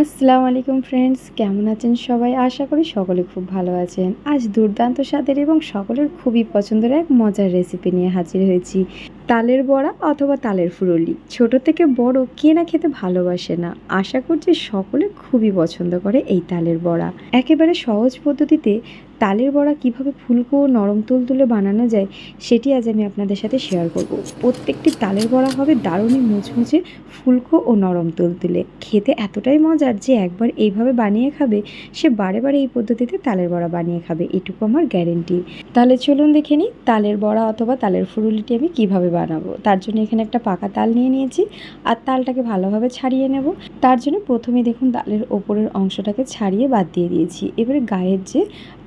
আসসালামু আলাইকুম ফ্রেন্ডস কেমন আছেন সবাই? আশা করি সকলে খুব ভালো আছেন। আজ দুর্দান্ত স্বাদের এবং সকলের খুবই পছন্দের এক মজার রেসিপি নিয়ে হাজির হয়েছি। তালের বড়া অথবা তালের ফুরলি। ছোট থেকে বড় কে না খেতে ভালোবাসে না। আশা করছি সকলে খুবই পছন্দ করে এই তালের বড়া। একেবারে সহজ পদ্ধতিতে তালের বড়া কীভাবে ফুলকো ও নরম তুলতুলে বানানো যায়, সেটি আজ আমি আপনাদের সাথে শেয়ার করব। প্রত্যেকটি তালের বড়া হবে দারুণই মুচমুচে ফুলকো ও নরম তুল তুলে। খেতে এতটাই মজার যে একবার এইভাবে বানিয়ে খাবে, সে বারে বারে এই পদ্ধতিতে তালের বড়া বানিয়ে খাবে, এটুকু আমার গ্যারেন্টি তাহলে চলুন দেখে নিই তালের বড়া অথবা তালের ফুরুলিটি আমি কীভাবে বানাবো। তার জন্য এখানে একটা পাকা তাল নিয়ে নিয়েছি আর তালটাকে ভালোভাবে ছাড়িয়ে নেব। তার জন্য প্রথমে দেখুন তালের ওপরের অংশটাকে ছাড়িয়ে বাদ দিয়ে দিয়েছি। এবারে গায়ের যে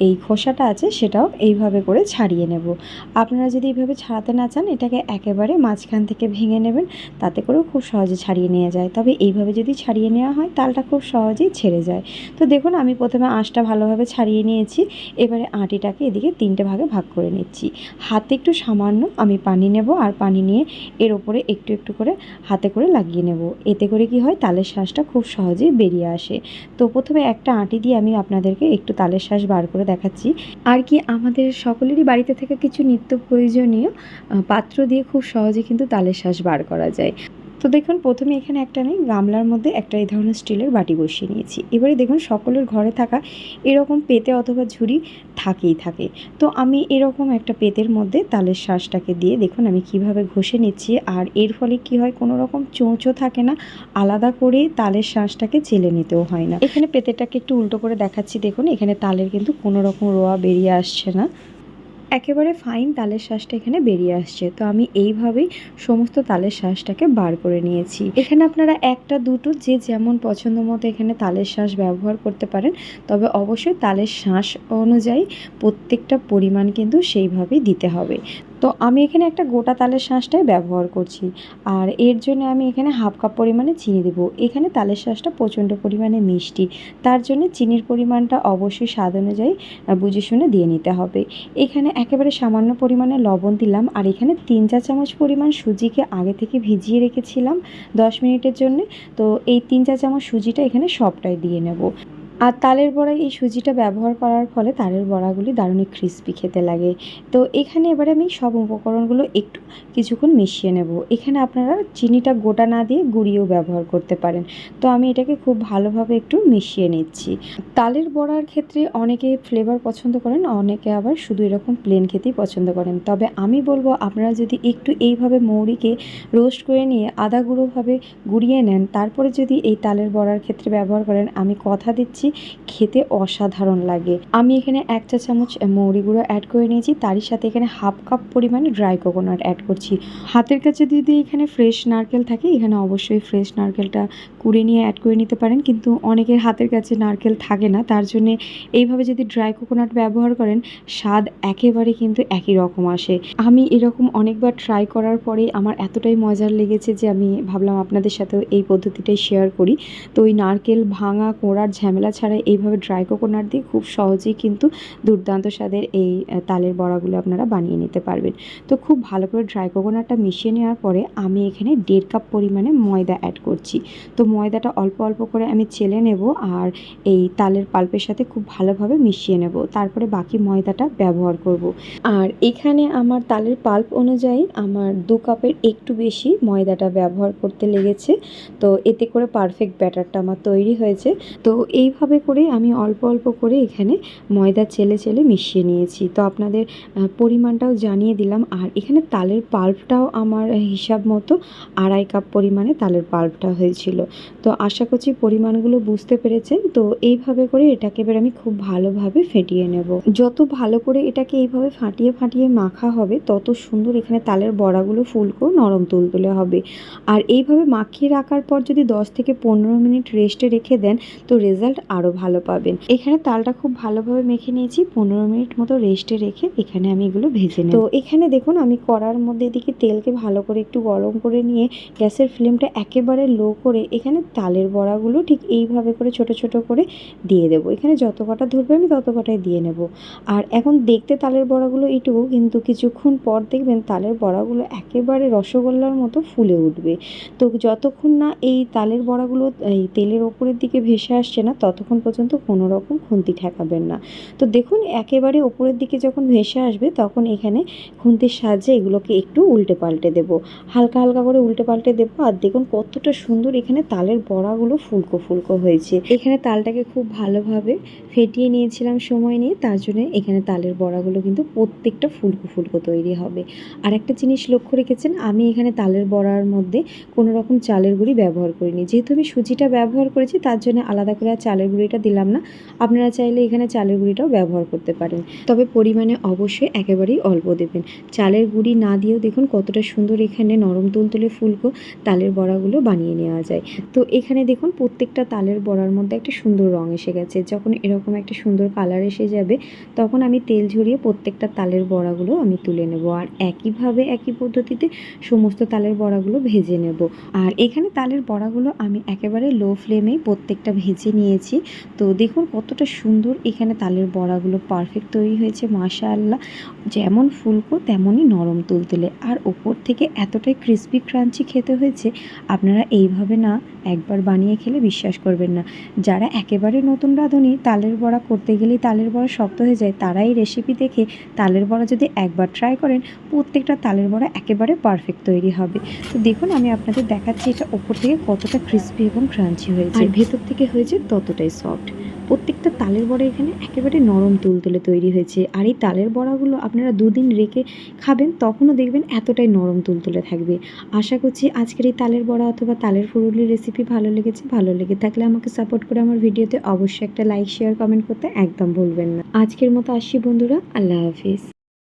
এই খোসাটা আছে সেটাও এইভাবে করে ছাড়িয়ে নেব। আপনারা যদি এইভাবে ছাড়াতে না চান, এটাকে একেবারে মাঝখান থেকে ভেঙে নেবেন। তাতে করেও খুব সহজে ছাড়িয়ে নেওয়া যায়। তবে এইভাবে যদি ছাড়িয়ে নেওয়া হয়, তালটা খুব সহজেই ছেড়ে যায়। তো দেখুন, আমি প্রথমে আঁশটা ভালোভাবে ছাড়িয়ে নিয়েছি। এবারে আটিটাকে এদিকে তিনটে ভাগে ভাগ করে নিচ্ছি। হাতে একটু সামান্য আমি পানি নেব আর পানি নিয়ে এর ওপরে একটু একটু করে হাতে করে লাগিয়ে নেব। এতে করে কি হয়? তালের শ্বাসটা খুব সহজেই বেরিয়ে আসে। তো প্রথমে একটা আঁটি দিয়ে আমি আপনাদেরকে একটু তালের শ্বাস বার করে দেখাচ্ছি। আর কি আমাদের সকলেরই বাড়িতে থেকে কিছু নিত্য প্রয়োজনীয় পাত্র দিয়ে খুব সহজে কিন্তু তালের শ্বাস বার করা যায়। তো দেখুন, প্রথমে এখানে একটা নেই গামলার মধ্যে একটা এই ধরনের স্টিলের বাটি বসিয়ে নিয়েছি। এবারে দেখুন, সকলের ঘরে থাকা এরকম পেতে অথবা ঝুড়ি থাকেই থাকে। তো আমি এরকম একটা পেতের মধ্যে তালের শ্বাসটাকে দিয়ে দেখুন, আমি কীভাবে ঘষে নিচ্ছি আর এর ফলে কি হয়, কোনো রকম চোঁচও থাকে না। আলাদা করে তালের শ্বাসটাকে চেলে নিতেও হয় না। এখানে পেতেটাকে একটু উল্টো করে দেখাচ্ছি, দেখুন, এখানে তালের কিন্তু কোনো রকম রোয়া বেরিয়ে আসছে না। একেবারে ফাইন তালের শ্বাসটা এখানে বেরিয়ে আসছে। তো আমি এইভাবেই সমস্ত তালের শ্বাসটাকে বার করে নিয়েছি। এখানে আপনারা একটা, দুটো, যে যেমন পছন্দ মতো এখানে তালের শ্বাস ব্যবহার করতে পারেন, তবে অবশ্যই তালের শ্বাস অনুযায়ী প্রত্যেকটা পরিমাণ কিন্তু সেইভাবেই দিতে হবে। তো আমি এখানে একটা গোটা তালের শাঁসটাই ব্যবহার করছি। আর এর জন্য আমি এখানে হাফ কাপ পরিমাণে চিনি দেবো। এখানে তালের শাঁসটা প্রচণ্ড পরিমাণে মিষ্টি। তার জন্য চিনির পরিমাণটা অবশ্যই স্বাদ অনুযায়ী বুঝে শুনে দিয়ে নিতে হবে। এখানে একেবারে সামান্য পরিমাণে লবণ দিলাম। আর এখানে তিন চা চামচ পরিমাণ সুজিকে আগে থেকে ভিজিয়ে রেখেছিলাম দশ মিনিটের জন্য। তো এই তিন চা চামচ সুজিটা এখানে সবটাই দিয়ে নেব। আর তালের বড়ায় এই সুজিটা ব্যবহার করার ফলে তালের বড়াগুলি দারুণই ক্রিস্পি খেতে লাগে। তো এখানে এবারে আমি সব উপকরণগুলো একটু কিছুক্ষণ মিশিয়ে নেব। এখানে আপনারা চিনিটা গোটা না দিয়ে গুঁড়িয়েও ব্যবহার করতে পারেন। তো আমি এটাকে খুব ভালোভাবে একটু মিশিয়ে নিচ্ছি। তালের বড়ার ক্ষেত্রে অনেকে ফ্লেভার পছন্দ করেন, অনেকে আবার শুধু এরকম প্লেন খেতেই পছন্দ করেন। তবে আমি বলব, আপনারা যদি একটু এইভাবে মৌরিকে রোস্ট করে নিয়ে আদা গুঁড়োভাবে গুঁড়িয়ে নেন, তারপরে যদি এই তালের বড়ার ক্ষেত্রে ব্যবহার করেন, আমি কথা দিচ্ছি খেতে অসাধারণ লাগে। আমি এখানে এক চা চামচ মৌরি গুঁড়ো অ্যাড করে নিয়েছি, তারই সাথে এখানে হাফ কাপ পরিমাণে ড্রাই কোকোনাট অ্যাড করছি। হাতের কাছে যদি এখানে ফ্রেশ নারকেল থাকে, এখানে অবশ্যই ফ্রেশ নারকেলটা কুড়ে নিয়ে অ্যাড করে নিতে পারেন, কিন্তু অনেকের হাতের কাছে নারকেল থাকে না, তার জন্যে এইভাবে যদি ড্রাই কোকোনাট ব্যবহার করেন, স্বাদ একেবারে কিন্তু একই রকম আসে। আমি এরকম অনেকবার ট্রাই করার পরে আমার এতটাই মজার লেগেছে যে আমি ভাবলাম আপনাদের সাথেও এই পদ্ধতিটাই শেয়ার করি। তো ওই নারকেল ভাঙা, কোড়ার ঝামেলা ছাড়া এইভাবে ড্রাই কোকোনাট দিয়ে খুব সহজেই কিন্তু দুর্দান্ত স্বাদের এই তালের বড়াগুলো আপনারা বানিয়ে নিতে পারবেন। তো খুব ভালো করে ড্রাই কোকোনাটটা মিশিয়ে নেওয়ার পরে আমি এখানে দেড় কাপ পরিমাণে ময়দা অ্যাড করছি। তো ময়দাটা অল্প অল্প করে আমি চেলে নেব আর এই তালের পাল্পের সাথে খুব ভালোভাবে মিশিয়ে নেব। তারপরে বাকি ময়দাটা ব্যবহার করব। আর এখানে আমার তালের পাল্প অনুযায়ী আমার দু কাপের একটু বেশি ময়দাটা ব্যবহার করতে লেগেছে। তো এতে করে পারফেক্ট ব্যাটারটা আমার তৈরি হয়েছে। তো এইভাবে করে, আমি অল্প অল্প করে এখানে ময়দা চেলে চেলে মিশিয়ে নিয়েছি। তো আপনাদের পরিমাণটাও জানিয়ে দিলাম। আর এখানে তালের পাল্পটাও আমার হিসাব মতো আড়াই কাপ পরিমাণে তালের পাল্পটা হয়েছিল। তো আশা করছি পরিমাণগুলো বুঝতে পেরেছেন। তো এইভাবে করে এটাকে এবার আমি খুব ভালোভাবে ফেটিয়ে নেব। যত ভালো করে এটাকে এইভাবে ফাটিয়ে ফাটিয়ে মাখা হবে, তত সুন্দর এখানে তালের বড়াগুলো ফুলকো নরম তুলতুলে হবে। আর এইভাবে মাখিয়ে রাখার পর যদি দশ থেকে পনেরো মিনিট রেস্টে রেখে দেন, তো রেজাল্ট আরও ভালো পাবেন। এখানে তালটা খুব ভালোভাবে মেখে নিয়েছি, পনেরো মিনিট মতো রেস্টে রেখে এখানে আমি এগুলো ভেজে নেব। তো এখানে দেখুন, আমি কড়ার মধ্যে এদিকে তেলকে ভালো করে একটু গরম করে নিয়ে গ্যাসের ফ্লেমটা একেবারে লো করে এখানে তালের বড়াগুলো ঠিক এইভাবে করে ছোট ছোট করে দিয়ে দেবো। এখানে যত কটা ধরবে আমি তত কটাই দিয়ে নেব। আর এখন দেখতে তালের বড়াগুলো এইটুকু, কিন্তু কিছুক্ষণ পর দেখবেন তালের বড়াগুলো একেবারে রসগোল্লার মতো ফুলে উঠবে। তো যতক্ষণ না এই তালের বড়াগুলো এই তেলের ওপরের দিকে ভেসে আসছে না, ততক্ষণ পর্যন্ত কোনো রকম খুন্তি ঠেকাবেন না। তো দেখুন, একেবারে ওপরের দিকে যখন ভেসে আসবে, তখন এখানে খুন্তির সাহায্যে এগুলোকে একটু উল্টে পাল্টে দেবো। হালকা হালকা করে উল্টে পাল্টে দেবো, আর দেখুন কতটা সুন্দর এখানে তালের বড়াগুলো ফুলকো ফুলকো হয়েছে। এখানে তালটাকে খুব ভালোভাবে ফেটিয়ে নিয়েছিলাম সময় নিয়ে, তার জন্য এখানে তালের বড়াগুলো কিন্তু প্রত্যেকটা ফুলকো ফুলকো তৈরি হবে। আর একটা জিনিস লক্ষ্য রেখেছেন, আমি এখানে তালের বড়ার মধ্যে কোনো রকম চালের গুঁড়ি ব্যবহার করিনি। যেহেতু আমি সুজিটা ব্যবহার করেছি, তার জন্য আলাদা করে আর চালের গুঁড়িটা দিলাম না। আপনারা চাইলে এখানে চালের গুঁড়িটাও ব্যবহার করতে পারেন। তবে পরিমাণে অবশ্যই একেবারেই অল্প দেবেন। চালের গুঁড়ি না দিয়েও দেখুন কতটা সুন্দর এখানে নরম তুলতুলে ফুলকো তালের বড়াগুলো বানিয়ে নেওয়া যায়। তো এখানে দেখুন প্রত্যেকটা তালের বড়ার মধ্যে একটা সুন্দর রং এসে গেছে। যখন এরকম একটা সুন্দর কালার এসে যাবে, তখন আমি তেল ঝরিয়ে প্রত্যেকটা তালের বড়াগুলো আমি তুলে নেব। আর একইভাবে একই পদ্ধতিতে সমস্ত তালের বড়াগুলো ভেজে নেব। আর এখানে তালের বড়াগুলো আমি একেবারে লো ফ্লেমেই প্রত্যেকটা ভেজে নিয়েছি। তো দেখুন কতটা সুন্দর এখানে তালের বড়াগুলো পারফেক্ট তৈরি হয়েছে, মাশাআল্লাহ। যেমন ফুলকো, তেমনই নরম তুলতুলে। আর ওপর থেকে এতটাই ক্রিস্পি ক্রাঞ্চি খেতে হয়েছে, আপনারা এইভাবে না একবার বানিয়ে খেলে বিশ্বাস করবেন না। যারা একেবারে নতুন রাঁধুনি, তালের বড়া করতে গেলেই তালের বড়া শক্ত হয়ে যায় তারা এই রেসিপি দেখে তালের বড়া যদি একবার ট্রাই করেন, প্রত্যেকটা তালের বড়া একেবারে পারফেক্ট তৈরি হবে। তো দেখুন আমি আপনাদের দেখাচ্ছি এটা ওপর থেকে কতটা ক্রিস্পি এবং ক্রাঞ্চি হয়েছে। আর ভেতর থেকে হয়েছে ততটাই সফট প্রত্যেকটা তালের বড়া এখানে একেবারে নরম তুলতুলে তৈরি হয়েছে। আর এই তালের বড়াগুলো আপনারা দুদিন রেখে খাবেন, তখনও দেখবেন এতটাই নরম তুলতুলে থাকবে। আশা করছি আজকের এই তালের বড়া অথবা তালের ফুরুলির রেসিপি ভালো লেগেছে। ভালো লেগে থাকলে আমাকে সাপোর্ট করে আমার ভিডিওতে অবশ্যই একটা লাইক শেয়ার কমেন্ট করতে একদম ভুলবেন না। আজকের মতো আসি বন্ধুরা, আল্লাহ হাফিজ।